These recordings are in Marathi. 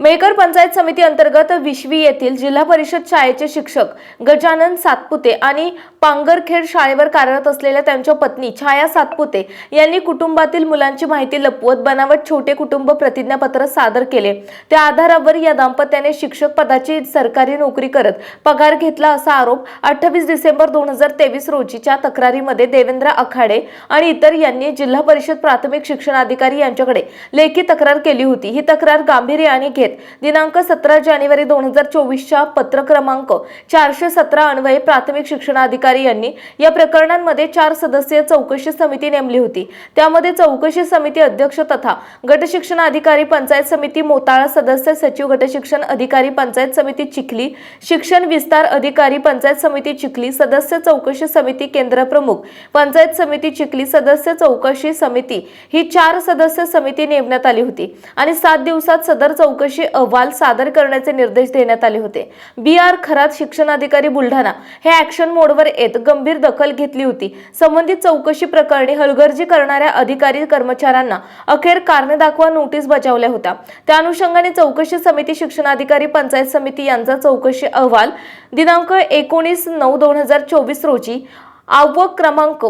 मेकर पंचायत समिती अंतर्गत विश्वी येथील जिल्हा परिषद शाळेचे शिक्षक गजानन सातपुते आणि पांगरखेड शाळेवर कार्यरत असलेल्या त्यांच्या पत्नी छाया सातपुते यांनी कुटुंबातील मुलांची माहिती लपवत बनावट छोटे कुटुंब प्रतिज्ञापत्र सादर केले. त्या आधारावर या दाम्पत्याने शिक्षक पदाची सरकारी नोकरी करत पगार घेतला असा आरोप अठ्ठावीस डिसेंबर दोन हजार तेवीस रोजीच्या तक्रारीमध्ये देवेंद्र आखाडे आणि इतर यांनी जिल्हा परिषद प्राथमिक शिक्षणाधिकारी यांच्याकडे लेखी तक्रार केली होती. ही तक्रार गांभीर्याने घेत दिनांक सतरा जानेवारी दोन हजार चोवीसच्या पत्र क्रमांक चारशे सतरा अन्वये प्राथमिक शिक्षणाधिकारी यांनी या प्रकरणांमध्ये चार सदस्यीय चौकशी समिती नेमली होती. त्यामध्ये चौकशी समिती अध्यक्ष तथा गट शिक्षण अधिकारी पंचायत समिती मोताळा सदस्य सचिव गटशिक्षण अधिकारी पंचायत समिती चिखली शिक्षण विस्तार अधिकारी पंचायत समिती चिखली सदस्य चौकशी समिती केंद्र प्रमुख पंचायत समिती चिखली सदस्य चौकशी समिती ही चार सदस्य समिती नेमण्यात आली होती. आणि सात दिवसात सदर चौकशी अहवाल सादर करण्याचे निर्देश देण्यात आले होते. बी. आर. खरात शिक्षणाधिकारी बुलढाणा हे ऍक्शन मोडवर येत गंभीर दखल घेतली होती. संबंधित चौकशी प्रकरणी हलगर्जी करणाऱ्या अधिकारी कर्मचाऱ्यांना अखेर कारणे दाखवा नोटीस बजावल्या होत्या. त्या अनुषंगाने चौकशी समिती शिक्षणाधिकारी पंचायत समिती यांचा चौकशी अहवाल दिनांक एकोणीस नऊ दोन हजार चोवीस रोजी आवक क्रमांक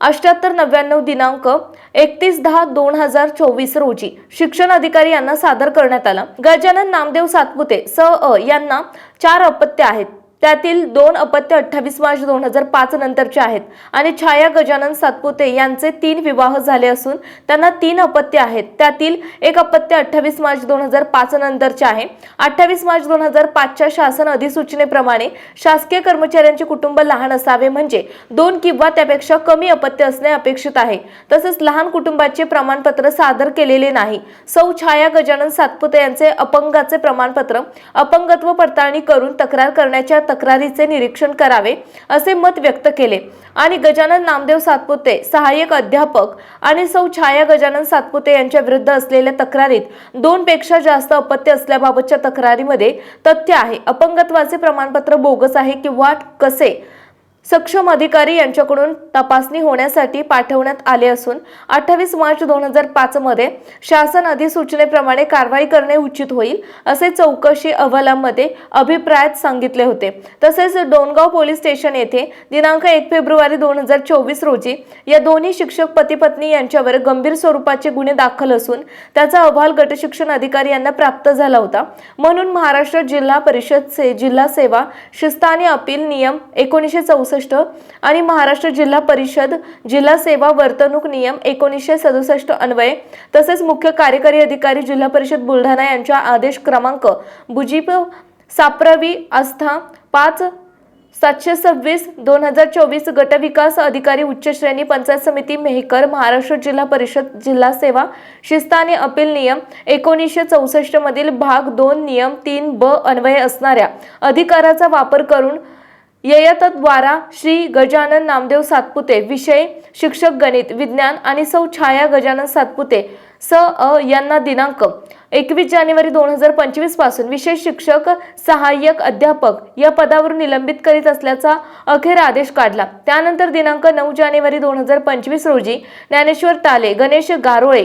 अष्ट्याहत्तर नव्याण्णव दिनांक एकतीस दहा दोन हजार चोवीस रोजी शिक्षण अधिकारी यांना सादर करण्यात आला. गजानन नामदेव सातपुते स अ यांना चार अपत्य आहेत. त्यातील दोन अपत्य अठ्ठावीस मार्च दोन हजार पाच नंतरचे आहेत. आणि छाया गजानन सातपुते यांचे तीन विवाह झाले असून त्यांना तीन अपत्य आहेत. त्यातील एक अपत्य अठ्ठावीस मार्च दोन हजार पाच नंतरचे आहे. अठ्ठावीस मार्च दोन हजार पाचच्या शासन अधिसूचनेप्रमाणे शासकीय कर्मचाऱ्यांचे कुटुंब लहान असावे म्हणजे दोन किंवा त्यापेक्षा कमी अपत्य असणे अपेक्षित आहे. तसेच लहान कुटुंबाचे प्रमाणपत्र सादर केलेले नाही. सौ छाया गजानन सातपुते यांचे अपंगाचे प्रमाणपत्र अपंगत्व पडताळणी करून तक्रार करण्याच्या तक्रारीचे निरीक्षण करावे असे मत व्यक्त केले. आणि गजानन नामदेव सातपुते सहाय्यक अध्यापक आणि सौ छाया गजानन सातपुते यांच्या विरुद्ध असलेल्या तक्रारीत दोन पेक्षा जास्त अपत्य असल्याबाबतच्या तक्रारीमध्ये तथ्य आहे. अपंगत्वाचे प्रमाणपत्र बोगस आहे किंवा कसे? सक्षम अधिकारी यांच्याकडून तपासणी होण्यासाठी पाठवण्यात आले असून अठ्ठावीस मार्च दोन हजार पाच मध्ये शासन अधिसूचनेप्रमाणे कारवाई करणे उचित होईल असे चौकशी अहवालामध्ये अभिप्रायात सांगितले होते. तसेच डोनगाव पोलीस स्टेशन येथे दिनांक एक फेब्रुवारी दोन हजार चोवीस रोजी या दोन्ही शिक्षक पती पत्नी यांच्यावर गंभीर स्वरूपाचे गुन्हे दाखल असून त्याचा अहवाल गटशिक्षण अधिकारी यांना प्राप्त झाला होता. म्हणून महाराष्ट्र जिल्हा परिषद से जिल्हा सेवा शिस्त आणि अपील नियम एकोणीसशे चौसष्ट आणि महाराष्ट्र जिल्हा परिषद जिल्हा सेवा वर्तणूक नियम एकोणीसशे सदुसष्ट अन्वये तसेच मुख्य कार्यकारी अधिकारी जिल्हा परिषद बुलढाणा यांच्या आदेश क्रमांक बुजीप साप्रवी आस्था पाच सातशे सव्वीस दोन हजार चोवीस गटविकास अधिकारी उच्च श्रेणी पंचायत समिती मेहकर महाराष्ट्र जिल्हा परिषद जिल्हा सेवा शिस्त आणि अपील नियम एकोणीसशे चौसष्टमधील भाग दोन नियम तीन ब अन्वये असणाऱ्या अधिकाराचा वापर करून ययतद्वारा श्री गजानन नामदेव सातपुते विषय शिक्षक गणित विज्ञान आणि सौ छाया गजानन सातपुते स अ यांना दिनांक एकवीस जानेवारी दोन हजार पंचवीसपासून विशेष शिक्षक सहाय्यक अध्यापक या पदावरून निलंबित करीत असल्याचा अखेर आदेश काढला. त्यानंतर दिनांक नऊ जानेवारी दोन हजार पंचवीस रोजी ज्ञानेश्वर ताले गणेश गारोळे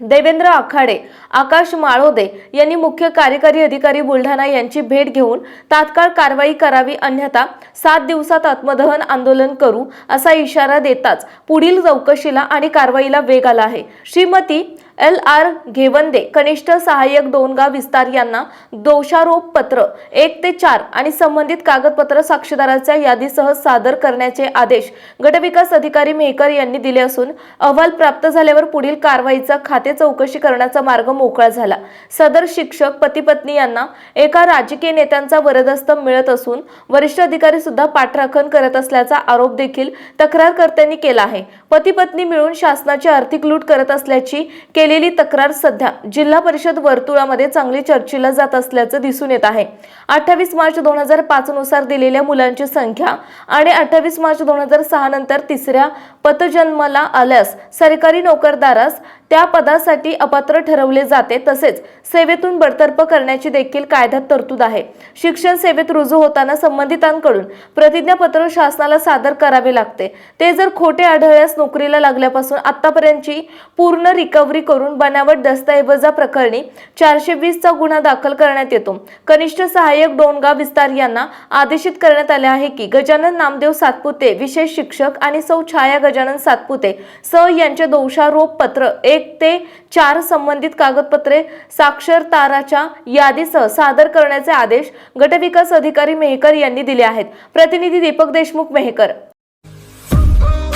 देवेंद्र आखाडे आकाश माळोदे यांनी मुख्य कार्यकारी अधिकारी बुलढाणा यांची भेट घेऊन तात्काळ कारवाई करावी अन्यथा सात दिवसात आत्मदहन आंदोलन करू असा इशारा देताच पुढील चौकशीला आणि कारवाईला वेग आला आहे. श्रीमती एल आर घेवंदे कनिष्ठ सहाय्यक दोनगाव विस्तार यांना दोषारोप पत्र एक ते चार आणि संबंधित कागदपत्र साक्षीदाराच्या यादीसह सादर करण्याचे आदेश गटविकास अधिकारी मेहकर यांनी दिले असून अहवाल प्राप्त झाल्यावर पुढील कारवाईचा खाते चौकशी करण्याचा मार्ग मोकळा झाला. सदर शिक्षक पतीपत्नी यांना एका राजकीय नेत्यांचा वरदस्त मिळत असून वरिष्ठ अधिकारी सुद्धा पाठराखण करत असल्याचा आरोप देखील तक्रारकर्त्यांनी केला आहे. पती पत्नी मिळून शासनाची आर्थिक लूट करत असल्याची केलेली तक्रार सध्या जिल्हा परिषद वर्तुळामध्ये चांगली चर्चेला जात असल्याचं दिसून येत आहे. अठ्ठावीस मार्च दोन हजार पाच नुसार दिलेल्या मुलांची संख्या आणि अठ्ठावीस मार्च दोन हजार सहा नंतर तिसऱ्या पतजन्माला आल्यास सरकारी नोकरदारास त्या पदासाठी अपात्र ठरवले जाते. तसेच सेवेतून बडतर्फ करण्याची देखील कायद्यात तरतूद आहे. शिक्षण सेवेत रुजू होताना संबंधितांकडून प्रतिज्ञापत्र शासनाला सादर करावे लागते. ते जर खोटे आढळल्यास नोकरीला लागल्यापासून आतापर्यंतची पूर्ण रिकव्हरी करून बनावट दस्तऐवजा प्रकरणी चारशे वीसचा गुन्हा दाखल करण्यात येतो. कनिष्ठ सहाय्यक डोनगा विस्तार यांना आदेशित करण्यात आले आहे की गजानन नामदेव सातपुते विशेष शिक्षक आणि सौ छाया गजानन सातपुते स यांचे दोषारोप पत्र एक ते चार संबंधित कागदपत्रे साक्षरताराच्या यादीसह सादर करण्याचे आदेश गटविकास अधिकारी मेहकर यांनी दिले आहेत. प्रतिनिधी दीपक देशमुख मेहकर.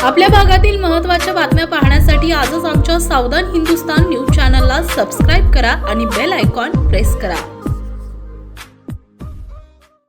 आपल्या भागातील महत्त्वाच्या बातम्या पाहण्यासाठी आजच आमच्या सावधान हिंदुस्तान न्यूज चॅनलला सबस्क्राईब करा आणि बेल आयकॉन प्रेस करा.